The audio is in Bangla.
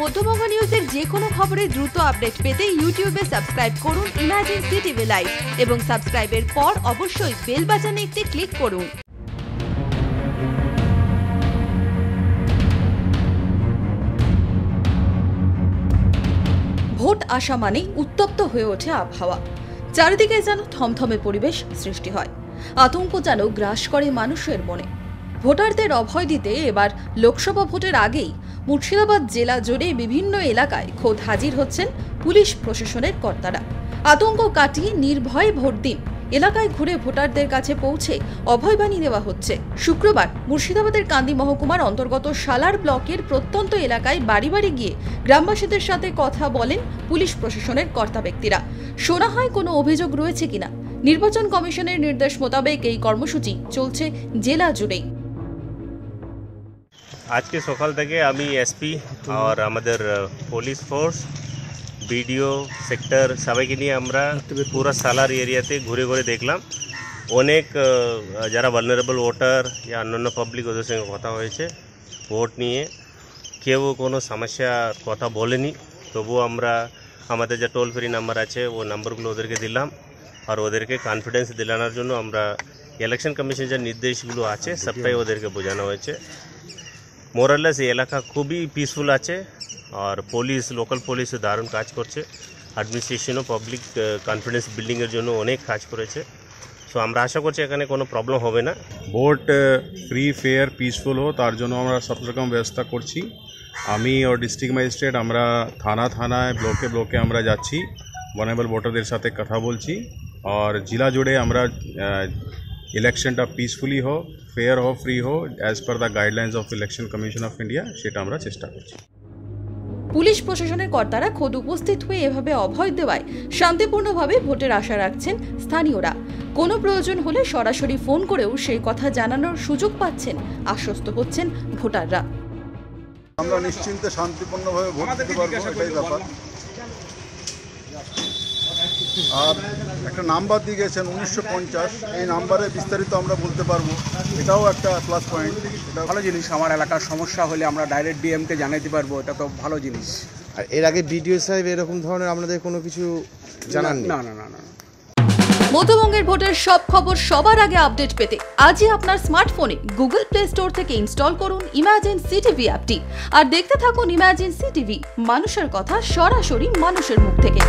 মধ্যবঙ্গ নিউজের যে কোনো খবরের দ্রুত আপডেট পেতে ইউটিউবে সাবস্ক্রাইব করুন ইমাজিন সিটিভি লাইভ এবং সাবস্ক্রাইবের পর অবশ্যই বেল বাটনে একটি ক্লিক করুন। ভোট আসা মানেই উত্তপ্ত হয়ে ওঠে আবহাওয়া। চারিদিকে যেন থমথমে পরিবেশ সৃষ্টি হয়। আতঙ্ক যেন গ্রাস করে মানুষের মনে। ভোটারদের অভয় দিতে এবার লোকসভা ভোটের আগেই মুর্শিদাবাদ জেলা জুড়ে বিভিন্ন এলাকায় খোদ হাজির হচ্ছেন পুলিশ প্রশাসনের কর্তারা। আতঙ্ক কাটিয়ে নির্ভয়ে ভোট দিন। এলাকায় ঘুরে ভোটারদের কাছে পৌঁছে অভয়বাণী দেওয়া হচ্ছে। শুক্রবার মুর্শিদাবাদের কান্দি মহকুমার অন্তর্গত সালার ব্লকের প্রত্যন্ত এলাকায় বাড়ি বাড়ি গিয়ে গ্রামবাসীদের সাথে কথা বলেন পুলিশ প্রশাসনের কর্তা ব্যক্তিরা। শোনা হয় কোনো অভিযোগ রয়েছে কিনা? নির্বাচন কমিশনের নির্দেশ মোতাবেক এই কর্মসূচি চলছে জেলা জুড়েই। আজকে সকাল থেকে আমি এসপি আর আমাদের পুলিশ ফোর্স বিডিও সেক্টর সবাইকে নিয়ে আমরা পুরো সালার এরিয়াতে ঘুরে ঘুরে দেখলাম। অনেক যারা ভালনারেবল ভোটার या অন্যান্য পাবলিক ওদের সঙ্গে কথা হয়েছে ভোট নিয়ে। কেউ কোনো সমস্যার কথা বলেনি, তবুও আমরা আমাদের যে টোল ফ্রি নাম্বার আছে, ও নাম্বারগুলো ওদেরকে দিলাম। আর ওদেরকে কনফিডেন্স দিলানোর জন্য আমরা ইলেকশন কমিশন যে নির্দেশগুলো আছে, সবটাই ওদেরকে বোঝানো হয়েছে। মোরালেস এই এলাকা খুবই পিসফুল আছে আর পুলিশ লোকাল পুলিশ দারুণ কাজ করছে। অ্যাডমিনিস্ট্রেশনও পাবলিক কনফিডেন্স বিল্ডিংয়ের জন্য অনেক কাজ করেছে। সো আমরা আশা করছি এখানে কোনো প্রবলেম হবে না। ভোট ফ্রি ফেয়ার পিসফুল হো তার জন্য আমরা সব রকম ব্যবস্থা করছি। আমি ও ডিস্ট্রিক্ট ম্যাজিস্ট্রেট আমরা থানা থানায় ব্লকে ব্লকে আমরা যাচ্ছি। বনেবল ভোটারদের সাথে কথা বলছি। আর জেলা জুড়ে আমরা ইলেকশনটা পিসফুলি হো ফেয়ার হো ফ্রি হো as per the guidelines of Election Commission of India সেটা আমরা চেষ্টা করছি। পুলিশ প্রশাসনের কর্তারা খোদ উপস্থিত হয়ে এভাবে অভয় দেওয়ায় শান্তিপূর্ণভাবে ভোটের আশা রাখছেন স্থানীয়রা। কোনো প্রয়োজন হলে সরাসরি ফোন করেও সেই কথা জানানোর সুযোগ পাচ্ছেন আশ্বস্ত হচ্ছেন ভোটাররা। আমরা নিশ্চিন্তে শান্তিপূর্ণভাবে ভোট দিতে পারব এটাই ব্যাপার। আর একটা নাম্বার দিয়ে গেছেন উনিশশো পঞ্চাশ। এই নাম্বারে বিস্তারিত আমরা বলতে পারব। এটাও একটা প্লাস পয়েন্ট এটা ভালো জিনিস আমার এলাকার সমস্যা হলে আমরা ডাইরেক্ট ডিএমকে জানাতে পারব এটা তো ভালো জিনিস। আর এর আগে বিডিও সাহেব এরকম ধরনের আপনাদের কোনো কিছু জানান না? না না না না। মধ্যবঙ্গের ভোটের সব খবর সবার আগে আপডেট পেতে আজই আপনার স্মার্টফোনে গুগল প্লে স্টোর থেকে ইনস্টল করুন ইমাজিন সিটিভি অ্যাপটি আর দেখতে থাকুন ইমাজিন সিটিভি মানুষের কথা সরাসরি মানুষের মুখ থেকে।